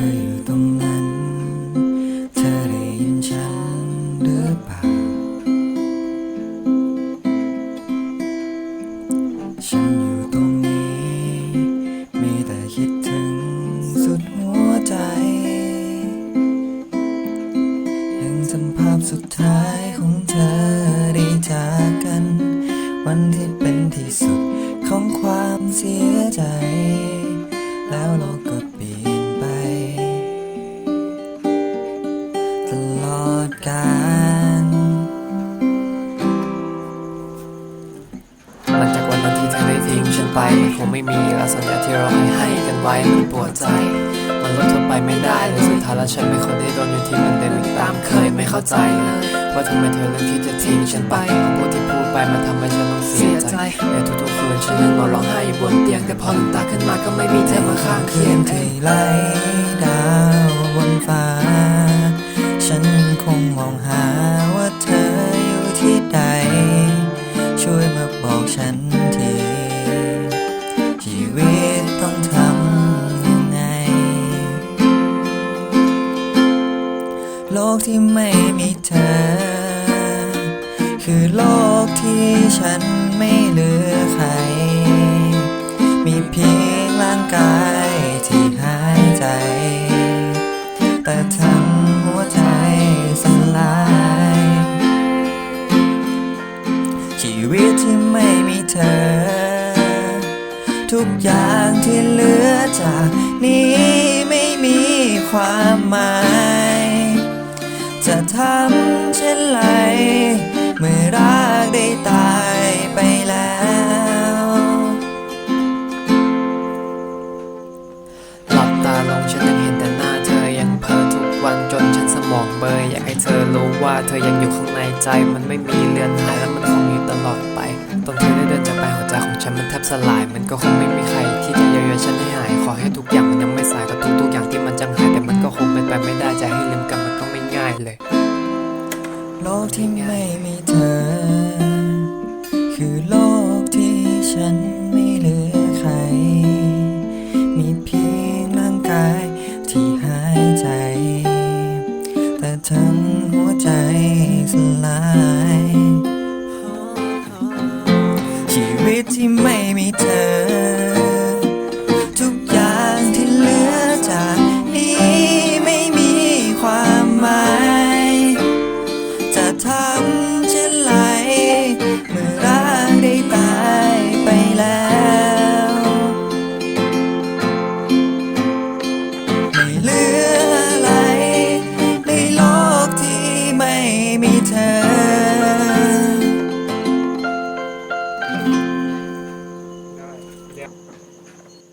ออยู่ตรงนั้น เธอได้ยินฉันหรือเปล่า ฉันอยู่ตรงนี้ มีแต่คิดถึงสุดหัวใจ ยังจำภาพสุดท้ายของเธอได้จากกัน วันที่เป็นที่สุดของความเสียใจ แล้วเรา หลังจากวันนั้นที่เธอได้ทิ้งฉันไปมันคงไม่มีแล้วสัญญาที่เราให้ให้กันไว้มันปวดใจ มันลดเธอไปไม่ได้เลยสุดท้ายแล้วฉันเป็นคนที่โดนอยู่ที่มันเดิมอีกตามเคยไม่เข้าใจเลยว่าทำไมเธอเลือกที่จะทิ้งฉันไปคำพูดที่พูดไปมันทำให้ฉันต้องเสียใจในทุกๆคืนฉันยังนอนร้องไห้อยู่บนเตียงแต่พอลืมตาขึ้นมาก็ไม่มีเธอมาข้างเคียงเธอไหลดาวบนฟ้า ฉันยังคงมองหา บอกฉันที ชีวิตต้องทำยังไง โลกที่ไม่มีเธอ คือโลกที่ฉันไม่เหลือใคร มีเพียงร่างกายที่หายใจ แต่ทั้งหั ทุกอย่างที่เหลือจากนี้ไม่มีความหมาย จะทำเช่นไร เมื่อรักได้ตายไปแล้ว หลับตาลงฉันยังเห็นแต่หน้าเธอยังเพ้อทุกวันจนฉันสมองเบลยอยากให้เธอรู้ว่าเธอยังอยู่ข้างในใจมันไม่มีเลือนหายแล้วมันคงอยู่ตลอดไป มันแทบสลาย มันก็คงไม่มีใคร ที่จะเยียวยาฉันให้หาย ขอให้ทุกอย่างมันยังไม่สายกับทุกๆอย่างที่มันจางหาย แต่มันก็คงเป็นไปไม่ได้จะให้ลืมกันมันก็ไม่ง่ายเลย โลกที่ไม่มีเธอ คือโลกที่ฉันไม่เหลือใคร มีเพียงร่างกายที่หาย ที่ไม่มีเธอ